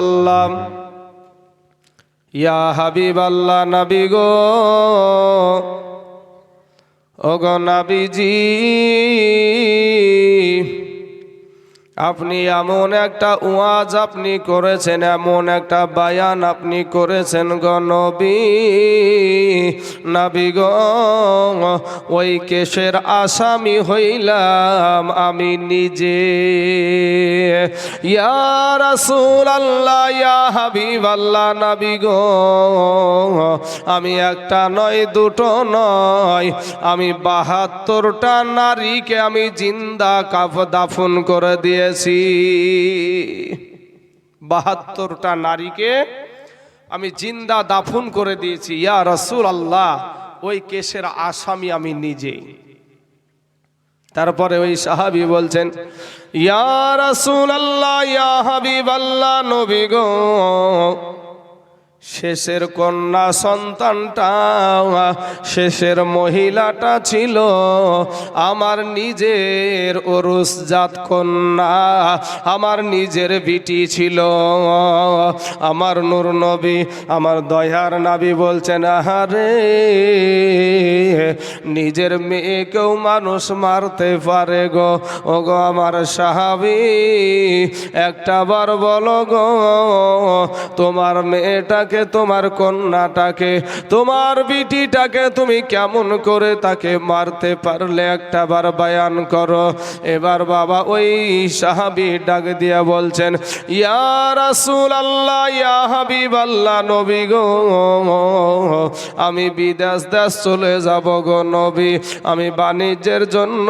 আল্লাহ ইয়া হাবিব আল্লাহ নাবি গো। ওগো নাবিজি। আপনি এমন একটা ওয়াজ আপনি করেছেন, এমন একটা বায়ান আপনি করেছেন গো নবী। নাবি গো, ওই কেশের আসামি হইলাম আমি নিজে। ইয়া রাসূল আল্লাহ ইয়া হাবিব আল্লাহ নাবি গো, আমি একটা নয়, দুটো নয়। আমি বাহাত্তরটা নারীকে আমি জিন্দা কাফ দাফন করে দিয়েছি বাহাত্তরটা নারীকে আমি জিন্দা দাফন করে দিয়েছি। ইয়া রসুল আল্লাহ ওই কেসের আসামি আমি নিজে। তারপরে ওই সাহাবি বলছেন, ইয়া রসুল আল্লাহ ইয়া হাবিব আল্লাহ নবী গো শেষের কন্যা সন্তানটা শেষের মহিলাটা ছিল আমার নিজের অরুষজাত কন্যা, আমার নিজের বিটি ছিল। আমার নূর নবী, আমার দয়ার নাবি বলছেন, আহারে, নিজের মেয়েকেও মানুষ মারতে পারে গো। ও গো আমার সাহাবি, একটা বার বলো গো, তোমার মেয়েটাকে তোমার কন্যাটাকে, তোমার বিটিটাকে তুমি কেমন করে তাকে মারতে পারলে একটা বার বায়ান করো। এবার বাবা ওই সাহাবি ডাক দিয়া বলছেন, ইয়া রাসূল আল্লাহ ইয়া হাবিব আল্লাহ নবী গো, আমি বিদেশ দেশ চলে যাব গো নবী, আমি বাণিজ্যের জন্য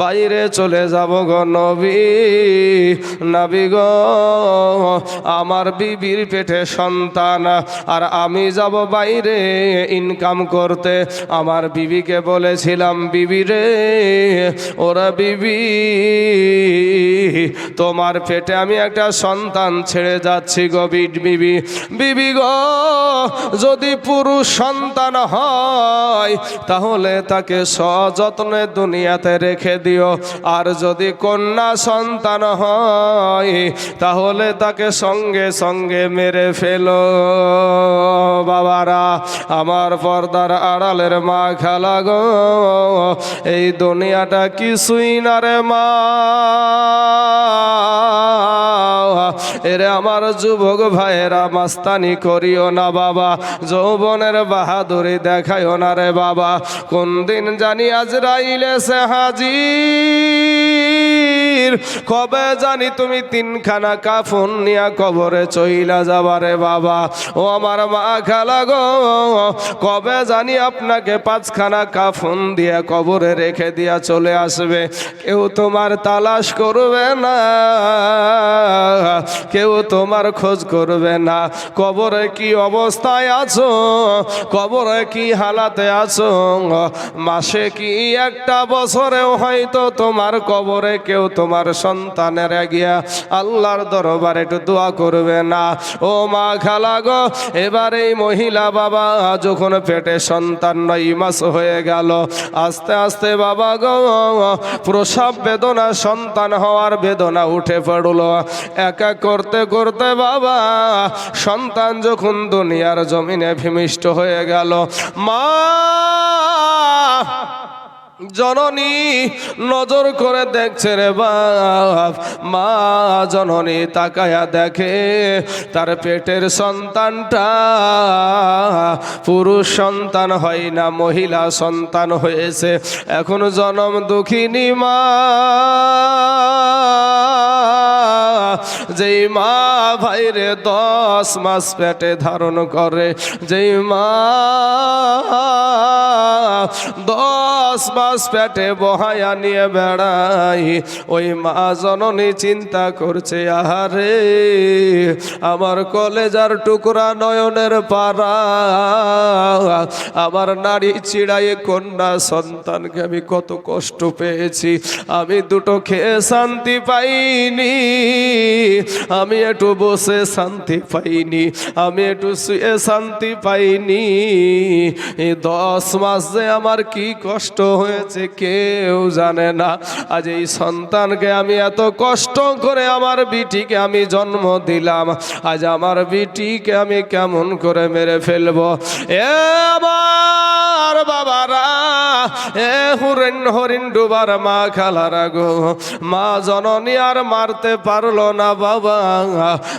বাইরে চলে যাব গো নবী নবী গো, আমার বিবির পেটে সন্তান আর আমি যাব বাইরে ইনকাম করতে। আমার বিবিকে বলেছিলাম, বিবি রে, ওরা বিবি, তোমার পেটে আমি একটা সন্তান ছেড়ে যাচ্ছি গো বিবি। বিবি গো, যদি পুরুষ সন্তান হয়, তাহলে তাকে সযত্নে দুনিয়াতে রেখে দিও। আর যদি কন্যা সন্তান হয়, তাহলে তাকে সঙ্গে সঙ্গে মেরে ফেলো। বাবারা আমার পর্দার আড়ালের মা খেলা গো এই দুনিয়াটা কিছুই না রে মা। এরে আমার যুবক ভাইয়েরা, মাস্তানি করিও না বাবা, যৌবনের বাহাদুরি দেখাইও না রে বাবা। কোন দিন জানি আজরাইলে সে হাজির, কবে জানি তুমি তিনখানা কাফন নিয়া কবরে চইলা যাবারে বাবা। ও আমার মা খালা গো, কবে জানি আপনাকে পাঁচখানা কাফন দিয়া কবরে রেখে দিয়া চলে আসবে। কেউ তোমার তালাশ করবে না। কেউ তোমার খোঁজ করবে না। কবরে কি অবস্থায় আছো? কবরে কি হালাতে আছো? মাসে কি একটা বছরেও হয়তো তোমার কবরে কেউ তোমার সন্তানের গিয়া আল্লাহর দরবারে একটু দোয়া করবে না। ও মা খালা গো, এবার এই মহিলা বাবা যখন পেটে সন্তান নয়, মাস হয়ে গেল। আস্তে আস্তে বাবা গো, প্রসব বেদনা, সন্তান হওয়ার বেদনা উঠে পড়ল। এক করতে করতে বাবা, সন্তান যখন দুনিয়ার জমিনে ভূমিষ্ঠ হয়ে গেল, মা, জননী, নজর করে দেখছে রে বাপ। মা, জননী তাকায়া দেখে তার পেটের সন্তানটা পুরুষ সন্তান হয় না, মহিলা সন্তান হয়েছে। এখন জনম দুঃখিনী মা। যেই মা ভাইরে দশ মাস পেটে ধারণ করে, যেই মা দশ মাস পেটে বহায়া নিয়ে বেড়াই ওই মা জননী চিন্তা করছে, আহারে, আমার কলেজার টুকরা নয়নের পাড়া, আমার নারী চিড়াই কন্যা সন্তানকে আমি কত কষ্ট পেয়েছি, আমি দুটো খেয়ে শান্তি পাইনি। আমি একটু বসে শান্তি পাইনি, আমি একটু শুয়ে শান্তি পাইনি। দশ মাস যে আমার কি কষ্ট হয়েছে কেউ জানে না। আজ এই সন্তানকে আমি এত কষ্ট করে আমার বিটিকে আমি জন্ম দিলাম। আজ আমার বিটিকে আমি কেমন করে মেরে ফেলব? এ আমার বাবারা, এ হরিণ হরিণ ডুবার মা খালারা গো। মা জননী আর মারতে পারল না বাবা।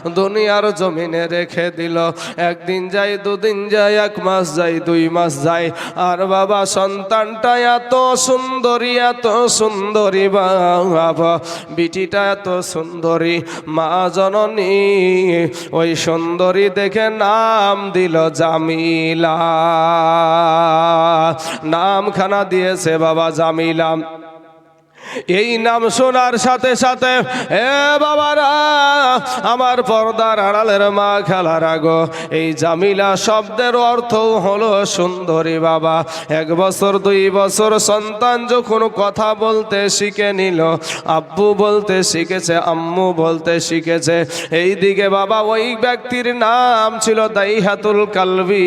দুনিয়ার জমিনে রেখে দিল। একদিন যাই, দুদিন যায় এক মাস যাই, দুই মাস যাই। আর বাবা, সন্তানটা এত সুন্দরী এত সুন্দরী বাবা। বিটিটা এত সুন্দরী, মা জননী। ওই সুন্দরী দেখে নাম দিল জামিলা। নামখানা দিয়েছে বাবা জামিলা। এই নাম শোনার সাথে সাথে, এ বাবারা, আমার পর্দার আড়ালের মা খেলার আগো। এই জামিলা শব্দের অর্থ হলো, সুন্দরী বাবা, এক বছর, দুই বছর সন্তান যখন কথা বলতে শিখে নিল, আব্বু বলতে শিখেছে, আম্মু বলতে শিখেছে। এই দিকে বাবা, ওই ব্যক্তির নাম ছিল দাইহাতুল কালবি।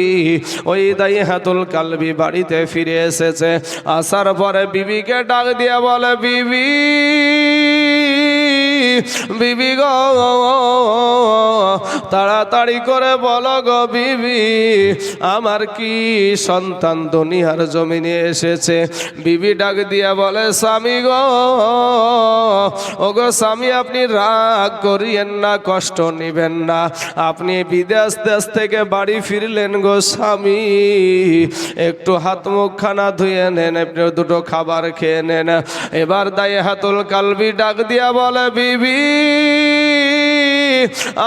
ওই দাইহাতুল কালবি বাড়িতে ফিরে এসেছে। আসার পরে বিবিকে ডাক দিয়ে বলে বিবি বিবি গো, তাড়াতাড়ি করে বলো গো বিবি, আমার কি সন্তান দুনিয়ার জমিনে এসেছে? বিবি ডাক দিয়া বলে, স্বামী গো ও গো স্বামী আপনি রাগ করিয়েন না, কষ্ট নিবেন না। আপনি বিদেশ দেশ থেকে বাড়ি ফিরলেন গো স্বামী। একটু হাত মুখখানা ধুয়ে নেন দুটো খাবার খেয়ে নেন। এবার দায়ে হাতুল কালবি ডাক দিয়া বলে বিবি।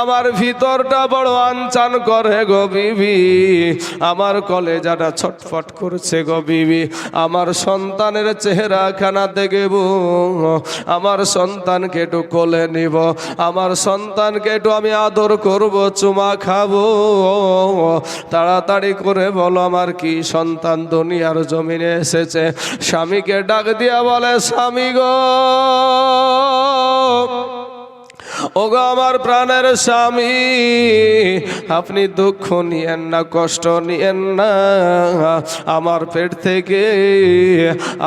আমার ভিতরটা বড় আনচান করে গো বিবি। আমার কলেজাটা ছটফট করছে গো বিবি। আমার সন্তানের চেহারা খানা দেখব। আমার সন্তানকে একটু কোলে নিব। আমার সন্তানকে একটু আমি আদর করব, চুমা খাব। তাড়াতাড়ি করে বলো, আমার কি সন্তান দুনিয়ার জমিনে এসেছে? স্বামীকে ডাক দিয়া বলে, স্বামী গো। ওগো আমার প্রাণের স্বামী, আপনি দুঃখ নিয়েন না, কষ্ট নিয়েন না। আমার পেট থেকে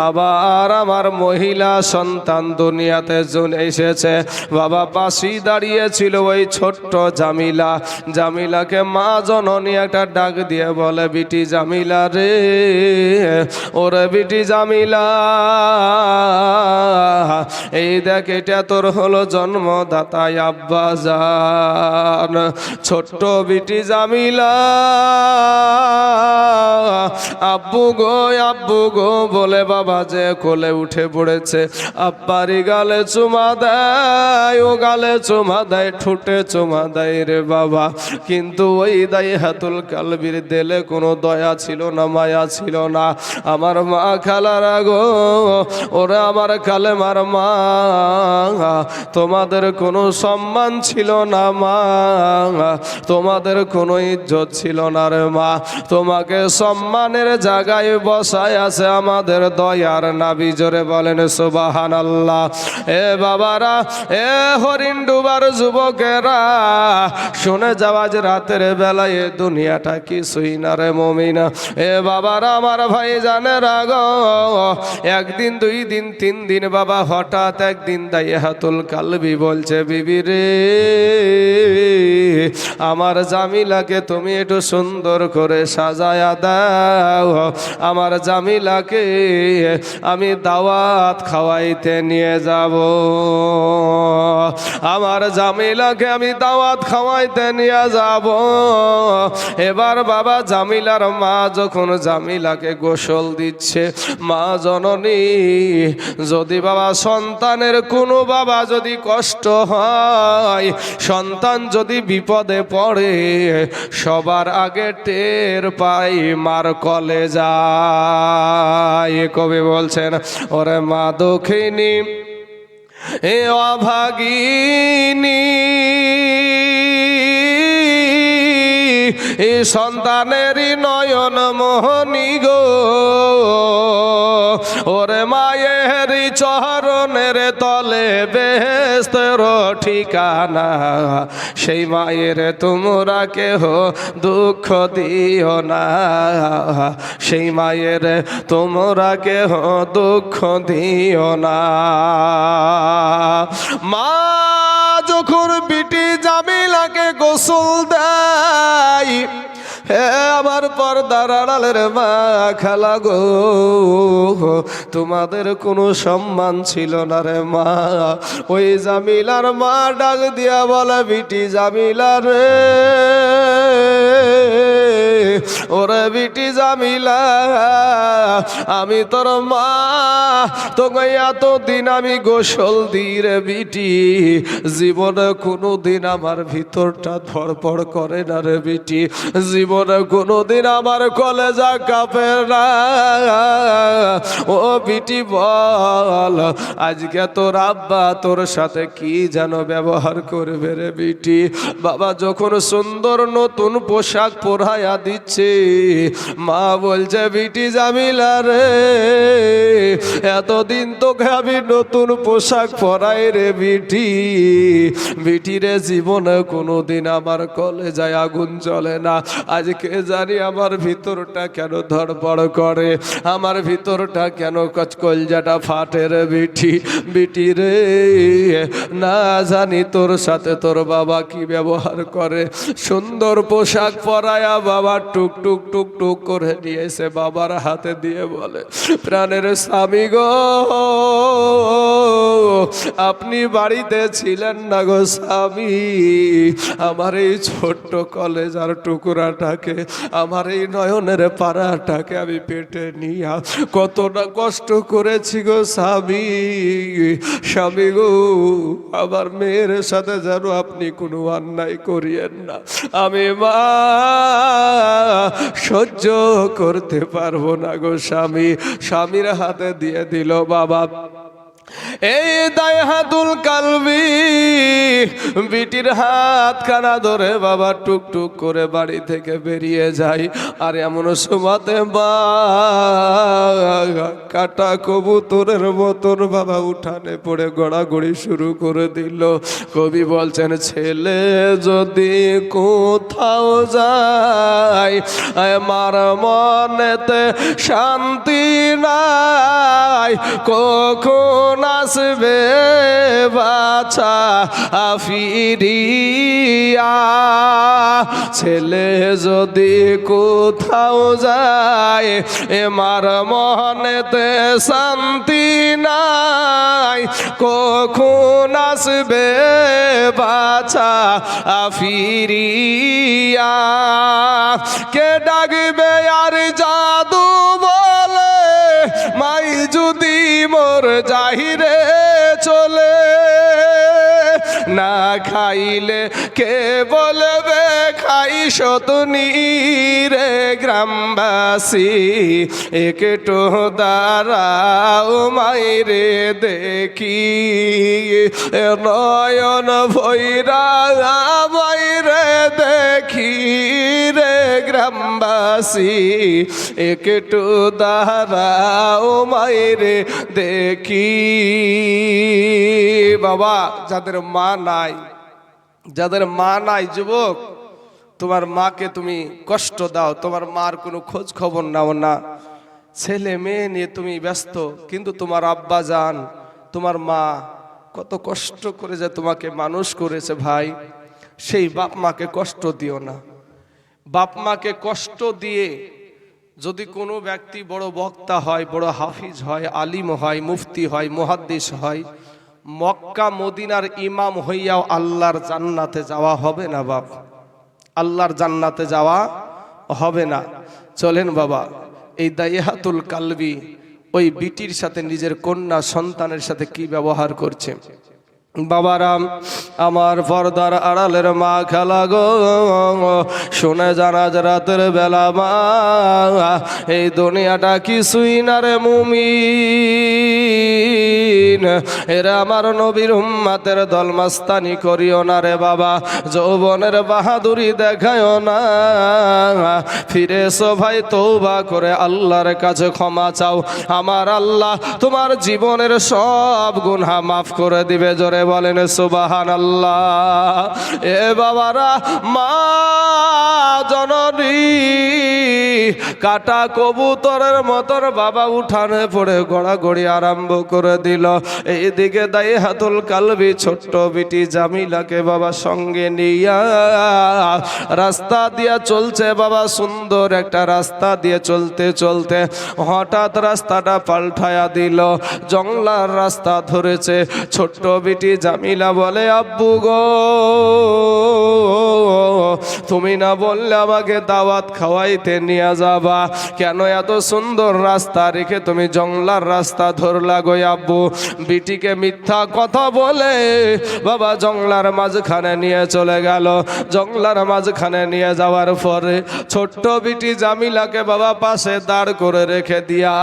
আবার আমার মহিলা সন্তান দুনিয়াতে জন এসেছে। বাবা পাশি দাঁড়িয়েছিল ওই ছোট্ট জামিলা। জামিলাকে মা জননী একটা ডাক দিয়ে বলে, বিটি জামিলা রে, ওরে বিটি জামিলা, এই দেখ, এটা তোর হলো জন্মদাতা আব্বা জান ছোট্ট বিটি জামিলা। আব্বু গো আব্বু গো, বলে বাবা যে কোলে উঠে পড়েছে। আব্বারি গালে চুমা দেয়, ও গালে চুমা দেয়, ঠুটে চুমা দেয় রে বাবা। কিন্তু ওই দায় হাতুল কালবির দেলে কোনো দয়া ছিল না, মায়া ছিল না। আমার মা খালার গো ওরা আমার কালে মার মা, তোমাদের কোনো সম্মান ছিল না, মা। তোমাদের কোনো ইজ্জত ছিল না রে, মা। তোমাকে সম্মানের জায়গায় বসায় আছে আমাদের দয়ার নাবি। জোরে বলেন সুবাহান আল্লাহ এ বাবারা, এ হরিণ ডুবার যুবকেরা, শুনে যাওয়া যে রাতের বেলায় এ দুনিয়াটা কিছুই না রে, মমিনা। এ বাবারা, আমার ভাই জানে রাগ একদিন, দুই দিন, তিন দিন, বাবা, হঠাৎ একদিন দাইয়ে হাতুল কালবি বলছে, বিবি রে। আমার জামিলাকে তুমি একটু সুন্দর করে সাজায়া দাও। আমার জামিলাকে আমি দাওয়াত খাওয়াইতে নিয়ে যাব। আমার জামিলাকে আমি দাওয়াত খাওয়াইতে নিয়ে যাব। এবার বাবা জামিলার মা যখন জামিলাকে গোসল দিচ্ছে, মা জননী, যদি বাবা সন্তানের কোনো বাবা যদি কষ্ট হয় সন্তান যদি বিপদে পড়ে, সবার আগে টের পাই, মার কলে যায়। কবি বলছেন, ওরে মা দক্ষিণী এ অভাগিনী সন্তানেরই নয়ন মোহনী গো। ওরে মায়ের চরণের তলে বেস্তের ঠিকানা। সেই মায়ের তোমরা কেহ দুঃখ দিও না। সেই মায়ের তোমরা কেহ দুঃখ দিও না। মা যখন বিটি জামিলাকে গোসল দেয় হে আমার পর্দার আড়ালের মা, খেলা গো। তোমাদের কোনো সম্মান ছিল না রে মা। ওই জামিলার মা ডাক দিয়া বলে, বিটি জামিলা রে। ওরে বিটি জামিলা, আমি তোর মা। তোকে এতদিন আমি গোসল দিই রে বিটি। জীবনে কোনো দিন আমার ভিতরটা ধরপড় করে না রে বিটি। জীবনে কোনো দিন আমার কলেজা কাঁপে না। ও বিটি বল, আজকে তোর আব্বা তোর সাথে কি যেন ব্যবহার করবে রে বিটি? বাবা যখন সুন্দর নতুন পোশাক পরাইয়া দিচ্ছে, মা বলছে, বিটি জামিলা রে, এতদিন তোকে আমি নতুন পোশাক পরাই রে বিটি। বিটি রে, জীবনে কোনোদিন আমার কলেজায় আগুন চলে না। আজকে জানি আমার ভিতরটা কেন ধড়পড় করে? আমার ভিতরটা কেন কচকলজাটা ফাটে রে বিটি বিটি রে, না জানি তোর সাথে তোর বাবা কি ব্যবহার করে। সুন্দর পোশাক পরায়া বাবা টুক টুক টুক টুক করে নিয়েছে বাবার হাতে দিয়ে বলে, প্রাণের স্বামী গো, আপনি বাড়িতে ছিলেন না গো স্বামী? আমার এই ছোট্ট কলেজ আর টুকুরাটাকে আমার এই নয়নের পাড়াটাকে আমি পেটে নিয়ে কতটা কষ্ট করেছি গো স্বামী। স্বামী গো, আমার মেয়ের সাথে যেন আপনি কোনো অন্যায় করিয়েন না। আমি মা, সহ্য করতে পারব না গো স্বামী। স্বামীর হাতে দিয়ে দিল বাবা। এই দায় হাতুল কালবি, বিটির হাত খানা ধরে বাবা টুক টুক করে বাড়ি থেকে বেরিয়ে যায়। আর এমন সময়তে বা, কাটা কবুতরের মতন বাবা উঠানে পড়ে গড়াগড়ি শুরু করে দিল। কবি বলছেন, ছেলে যদি কোথাও যায়, আমার মনেতে শান্তি নাই, কখন আসবে বাছা ফিরিয়া ছেলে যদি কোথাও যায়, এমার মনেতে শান্তি নাই। কখন আসবে বাছা ফিরিয়া কে ডাকবে আর জাদু মোর যাহিরে চলে খাইলে কে বলবে, খাই সতনি রে গ্রামবাসী, একটু দাঁড়াও মাইরে দেখি। নয়ন ভৈরা মাইরে দেখি রে গ্রামবাসী, একটু দাঁড়াও মাইরে দেখি। বাবা, যাদের মা নাই যাদের মা নাই, যুবক, তোমার মাকে তুমি কষ্ট দাও, তোমার মার কোনো খোঁজ খবর নাও না। ছেলে মেয়ে নিয়ে তুমি ব্যস্ত, কিন্তু তোমার আব্বা যান, তোমার মা কত কষ্ট করে যে তোমাকে মানুষ করেছে ভাই, সেই বাপ মাকে কষ্ট দিও না। বাপ মাকে কষ্ট দিয়ে যদি কোনো ব্যক্তি বড় বক্তা হয়, বড় হাফিজ হয়, আলিম হয়, মুফতি হয়, মুহাদ্দিস হয় মক্কা মদিনার ইমাম হইয়াও আল্লাহর জান্নাতে যাওয়া হবে না বাপ। আল্লাহর জান্নাতে যাওয়া হবে না। চলেন বাবা, এই দাইহাতুল কালবি ওই বিটির সাথে নিজের কন্যা সন্তানের সাথে কি ব্যবহার করছে? বাবারাম, আমার পর্দার আড়ালের মা খেলা গো, শুনে জানাজ রাতের বেলা মা, এই দুনিয়াটা কিছুই না রে মুমিন এরা আমার নবীর উম্মাতের দলমাস্তানি করিও না রে বাবা, যৌবনের বাহাদুরি দেখায় না। ফিরে এসো ভাই তৌবা করে আল্লাহর কাছে ক্ষমা চাও। আমার আল্লাহ তোমার জীবনের সব গুনহা মাফ করে দিবে, জোরে বলেন সুবাহান আল্লাহ এ বাবারা, মা জননী, কাটা কবুতরের মতন বাবা উঠানে পড়ে গড়াগড়ি আরম্ভ করে দিল। এইদিকে দায়ী হাতুল কালবি ছোট্ট বিটি জামিলাকে বাবা সঙ্গে নিয়া রাস্তা দিয়া চলছে বাবা, সুন্দর একটা রাস্তা দিয়ে চলতে চলতে হঠাৎ রাস্তাটা পাল্টায়া দিল, জংলার রাস্তা ধরেছে। ছোট্ট বিটি জামিলা বলে, আব্বু গো। তুমি না বললে আমাকে দাওয়াত খাওয়াইতে নিয়ে যাবা। কেন এত সুন্দর রাস্তা রেখে তুমি জংলার রাস্তা ধরলা গো আব্বু? বিটিকে মিথ্যা কথা বলে বাবা জংলার মাঝখানে নিয়ে চলে গেল। জংলার মাঝখানে নিয়ে যাওয়ার পরে ছোট্ট বিটি জামিলাকে বাবা পাশে দাঁড় করে রেখে দিয়া,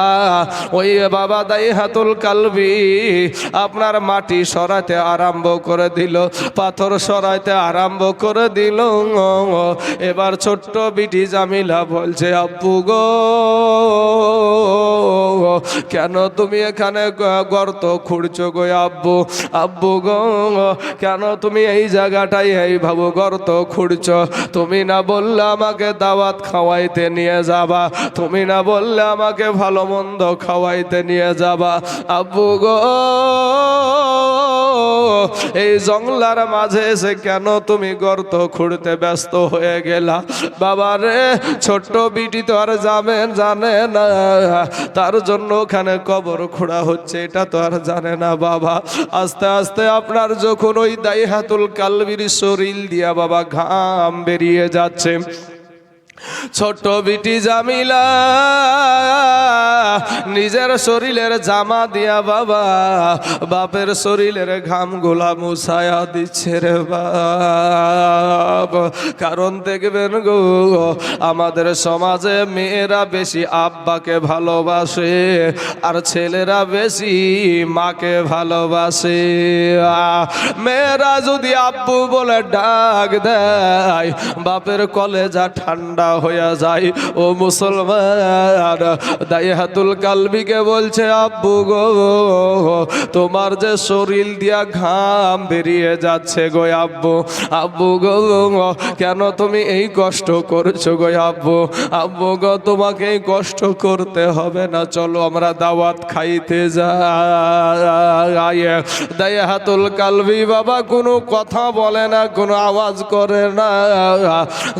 ওই বাবা দাই হাতুল কালবি, আপনার মাটি সরাতে আরম্ভ করে দিল, পাথর সরাইতে আরম্ভ করে দিল। এবার ছোট্ট বিটি জামিলা বলছে, আব্বু গো, কেন তুমি এখানে গর্ত খুঁড়ছো গো আব্বু? আব্বু গো, কেন তুমি এই জায়গাটাই এই ভাবু গর্ত খুঁড়ছ? তুমি না বললে আমাকে দাওয়াত খাওয়াইতে নিয়ে যাবা। তুমি না বললে আমাকে ভালো মন্দ খাওয়াইতে নিয়ে যাবা। আব্বু গো এই জংলার মাঝে এসে কেন তুমি গর্ত খুঁড়তে ব্যস্ত হয়ে গেলা? বাবা রে, ছোট্ট বিটি তো আর যাবেন জানে না। তার জন্য ওখানে কবর খোঁড়া হচ্ছে, এটা তো আর জানে না বাবা। আস্তে আস্তে আপনার যখন ওই দাই হাতুল কালবির শরীর দিয়া বাবা ঘাম বেরিয়ে যাচ্ছে। ছোট্ট বিটি জামিলা, নিজের শরীরের জামা দিয়া বাবা, বাপের শরীরের ঘাম গোলা মুছায়া দিচ্ছে রে বাপ। কারণ দেখবেন গো, আমাদের সমাজে মেয়েরা বেশি আব্বাকে ভালোবাসে আর ছেলেরা বেশি মাকে ভালোবাসে। মেয়েরা যদি আব্বু বলে ডাক দেয়, বাপের কলেজা ঠান্ডা হয়ে যায়। ও মুসলমান, দাইহাতুল কালবিকে বলছে, আব্বু গো, তোমার যে শরীর দিয়া ঘাম বেরিয়ে যাচ্ছে গো আব্বু আব্বু গো, কেন তুমি এই কষ্ট করছ গো আব্বু? আব্বু গো, তোমাকে এই কষ্ট করতে হবে না, চলো আমরা দাওয়াত খাইতে যাই। দায়হাতুল কালবি বাবা কোনো কথা বলে না, কোনো আওয়াজ করে না।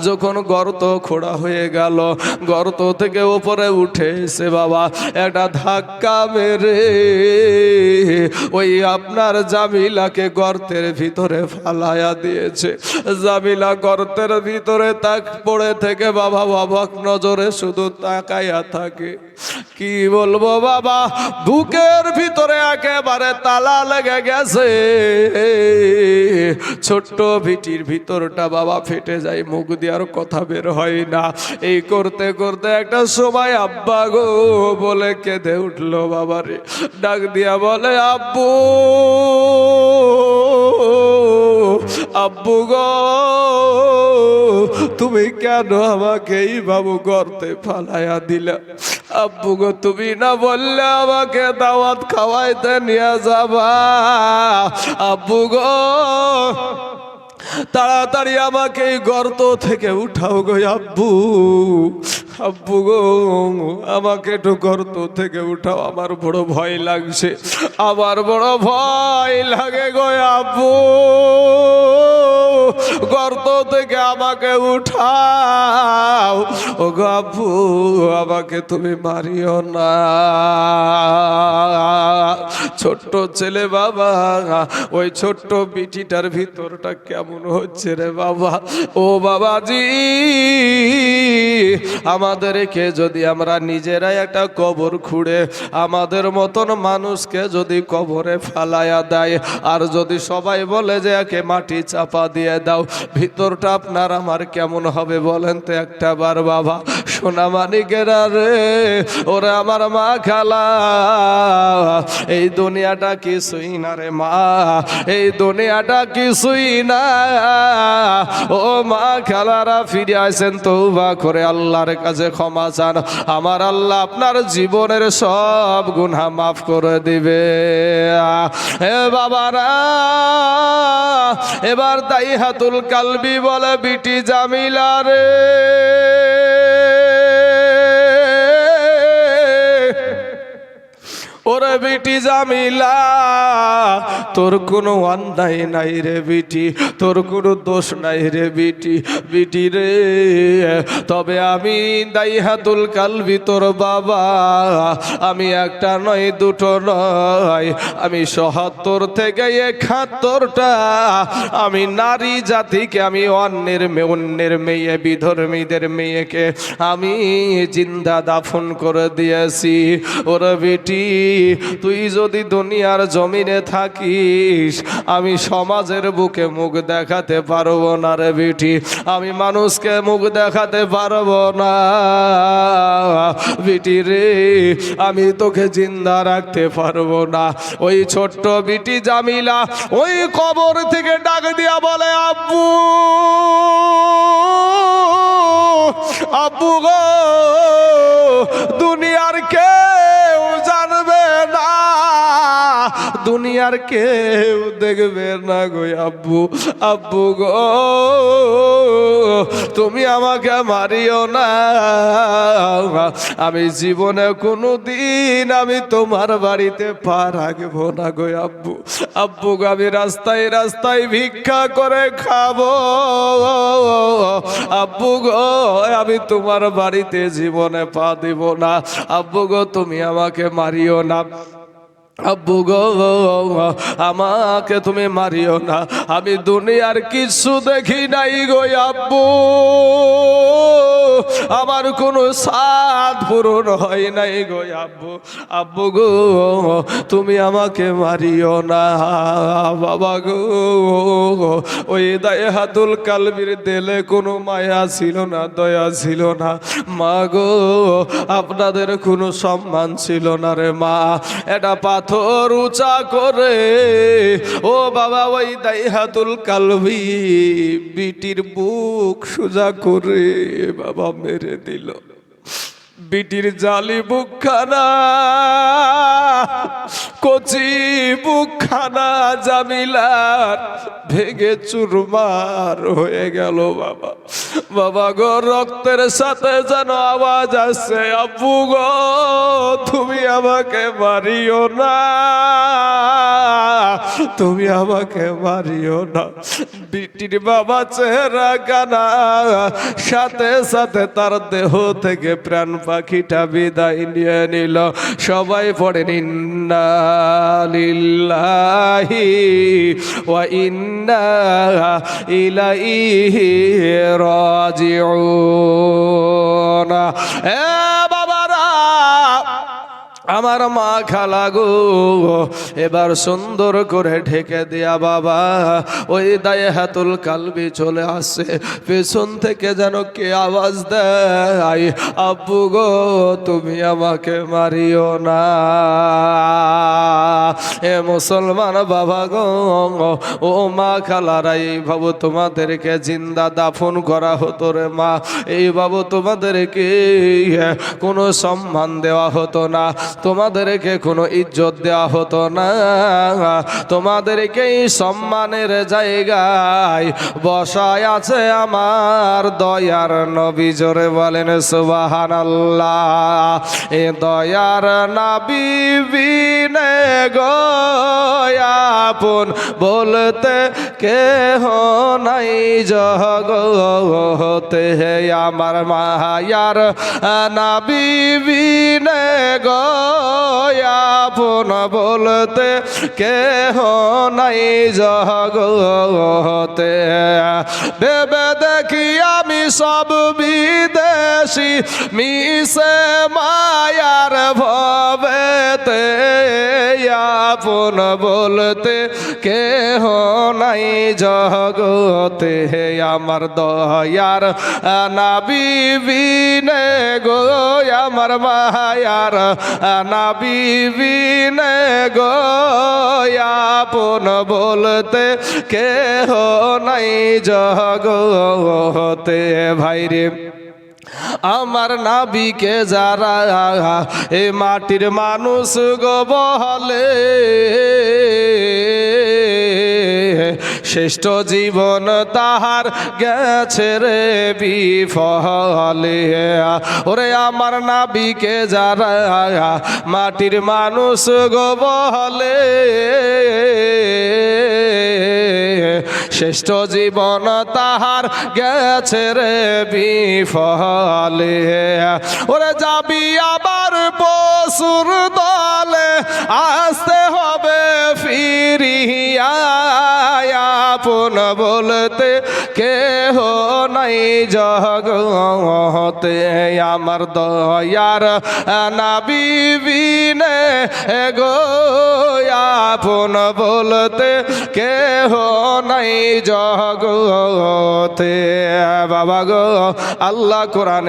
যখন গর্ত খোড়া হয়ে গেল। গর্ত থেকে উপরে উঠে এসে বাবা, একটা ধাক্কা মেরে। ওই আপনার জামিলাকে গর্তের ভিতরে ফালায়া দিয়েছে। জামিলা গর্তের ভিতরে তাক পড়ে থেকে বাবা অবাক নজরে শুধু তাকাইয়া থাকে। কি বলব বাবা, বুকের ভিতরে একেবারে তালা লেগে গেছে। ছোট্ট ভিটির ভিতরটা বাবা ফেটে যায়, মুখ দেওয়ার কথা বের হয় না। এই করতে করতে একটা সময় আব্বা গো বলে কেঁদে উঠল বাবারে। ডাক দিয়া বলে, আব্বু আব্বু গো, তুমি কেন আমাকে এই বাবু গর্তে ফালাইয়া দিলে? আব্বু গো, তুমি না বললে আমাকে দাওয়াত খাওয়াইতে নিয়ে যাবা। আব্বু গো তাড়াতাড়ি আমাকে এই গর্ত থেকে উঠাও গো আব্বু। আব্বু গো, আমাকে একটু গর্ত থেকে উঠাও, আমার বড় ভয় লাগছে। আমার বড় ভয় লাগে গো আব্বু। গর্ত থেকে আমাকে উঠাও। ও গো আব্বু, আমাকে তুমি মারিও না। ছোট্ট ছেলে বাবা, ওই ছোট্ট বিটিটার ভিতরটা কেমন হচ্ছে রে বাবা? ও বাবাজি, আমাদেরকে যদি আমরা নিজেরাই একটা কবর খুঁড়ে, আমাদের মতন মানুষকে যদি কবরে ফালায়া দেয়, আর যদি সবাই বলে যে একে মাটি চাপা দিয়ে দাও। ভিতরটা আপনার, আমার কেমন হবে বলেন তো একটা বার বাবা। সোনা মানিকেরা রে, ওরে আমার মা খালা। এই দুনিয়াটা কিছুই না রে মা, এই দুনিয়াটা কিছুই না। ও মা খেলারা ফিরে আসেন তৌবা করে, আল্লাহর কাছে ক্ষমা চান। আমার আল্লাহ আপনার জীবনের সব গুনাহ মাফ করে দিবে। হে বাবারা, এবার তাই হাতুল কালবি বলে বিটি জামিলা রে। ওরে বিটি জামিলা, তোর কোনো অন্যায় নাই রে বিটি, তোর কোনো দোষ নাই রে বিটি বিটি রে। তবে আমি দাইহাতুল কালবি তোর বাবা, আমি একটা নয়, দুটো নয়। আমি সহাত্তর থেকে একাত্তরটা, আমি নারী জাতিকে, আমি অন্যের মেয়ে অন্যের মেয়ে, বিধর্মীদের মেয়েকে আমি জিন্দা দাফন করে দিয়েছি। ওরে বেটি তুই যদি দুনিয়ার জমিনে থাকিস, আমি সমাজের বুকে মুখ দেখাতে পারব না রে বেটি। আমি মানুষকে মুখ দেখাতে পারব না। বিটি রে, আমি তোকে জিন্দা রাখতে পারব না। ওই ছোট্ট বিটি জামিলা, ওই কবর থেকে ডাক দিয়া বলে, আব্বু আব্বু গো দুনিয়ার কেউ দেখবে না গো আব্বু আব্বু গো। তুমি আমাকে মারিও না। আমি জীবনে কোনো দিন আমি তোমার বাড়িতে পা রাখব না গো আব্বু। আব্বু গো, আমি রাস্তায় রাস্তায় ভিক্ষা করে খাব। আব্বু গো, আমি তোমার বাড়িতে জীবনে পা দিব না। আব্বু গো, তুমি আমাকে মারিও না। আব্বু গো, আমাকে তুমি মারিও না। আমি দুনিয়ার কিছু দেখি নাই গো আব্বু। আমার কোনো সাদ পূরণ হয় নাই গো আব্বু। আব্বু গো, তুমি আমাকে মারিও না, বাবা গো। ওই দায়ে হাতুল কালবির দেলে কোনো মায়া ছিল না, দয়া ছিল না। মা গো, আপনাদের কোনো সম্মান ছিল না রে মা। এটা পাথর উঁচা করে, ও বাবা, ওই দাইহাতুল কালবি বিটির বুক সোজা করে বাবা মেরে দিল। বিটির জালি বুকখানা, কচি বুকখানা জামিলার ভেঙে চুরমার হয়ে গেল বাবা। বাবা গো, রক্তের সাথে যেন আওয়াজ আসছে, আব্বু গো আমাকে মারিও না। তুমি আমাকে মারিও না। বিটির বাবা চেহারা কানা। সাথে সাথে তার দেহ থেকে প্রাণ পাখিটা বিদায় নিয়ে নিল। সবাই পড়ে, ইন্না লিল্লাহি ওয়া ইন্না ইলাইহি রাজিউন। আমার মা খালা গো, এবার সুন্দর করে ঢেকে দেয়া বাবা, ওই দায়ে হাতুল কালবি চলে আসে। পেছন থেকে যেন কে আওয়াজ দেয়, আব্বু গো, তুমি আমাকে মারিও না। এ মুসলমান বাবা গো, ও মা খালারা, এই ভাবো তোমাদেরকে জিন্দা দাফন করা হতো রে মা। এই বাবু, তোমাদেরকে কোনো সম্মান দেওয়া হতো না। তোমাদেরকে কোনো ইজ্জত দেওয়া হতো না। তোমাদেরকে সম্মানের জায়গায় বসায় আছে আমার দয়ার নবী। জোরে বলেন সুবাহান আল্লাহ এ দয়ার নাবি বিনে গয়াপন বলতে কেহ নাই জগতে। হে আমার মায়ার নাবি বিনে গয়াপন বলতে কেহ নাই জগতে। ভেবে দেখিয়া সব বিদেশি মিশে মায়ার ভবেতে, আপন বলতে কেহ নাই জগতে। আমার দয়ার নাবি বিনে গো, আমার মায়ার নাবি বিনে গো, আপন বলতে কেহ নাই জগতে। ভাইরে আমার নাবিকে যারা, এ মাটির মানুষ গো বলে শ্রেষ্ঠ জীবন তাহার গেছে রে বিফলে। ওরে আমার নাবিকে যারা, মাটির মানুষ গো বলে শ্রেষ্ঠ জীবন তাহার গেছে রে বিফলে। ওরে যাবি আবার পশুর দলে আসতে হবে ফিরিয়া। আপন বলতে কেহ নাই জগতে। আমার দয়ার নাবি বিনে গো, আপন বলতে কেহ নাই জগতে। বাবা গো, আল্লাহ কোরআন